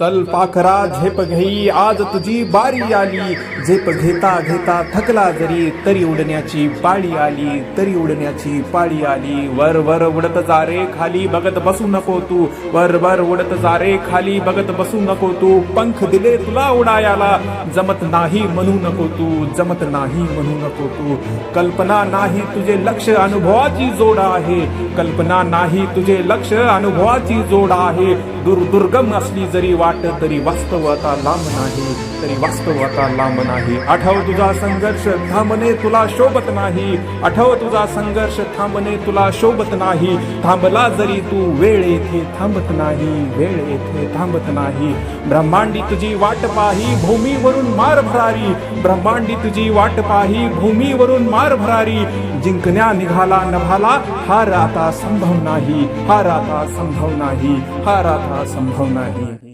चल पाखरा झेप घेई आज तुझी बारी आली. झेप घेता घेता थकला जरी तरी उडण्याची पाळी आली तरी उडण्याची पाळी आली. वर वर उडत जा रे खाली बघत बसू नको तू. वर वर उडत जा रे खाली बघत बसू नको तू. पंख दिले तुला उडायाला जमत नाही म्हणू नको तू जमत नाही म्हणू नको तू. कल्पना नाही तुझे लक्ष अनुभवाची जोड आहे. कल्पना नाही तुझे लक्ष अनुभवाची जोड आहे. दुर्दुर्गम असली जरी वाट तरी वास्तवता लांब नाही तरी वास्तवता लांब नाही. आठव तुझा संघर्ष थांबणे तुला शोभत नाही. आठव तुझा संघर्ष थांबणे तुला शोभत नाही. थांबला जरी तू वेळ येथे थांबत नाही वेळ येथे थांबत नाही. ब्रह्मांडी तुझी वाट पाही भूमीवरून मार भरारी. ब्रह्मांडी तुझी वाट पाही भूमीवरून मार भरारी. जिंकण्या निघाला नभाला हार आता संभव नाही. हार आता संभव नाही. हार आता संभव नाही.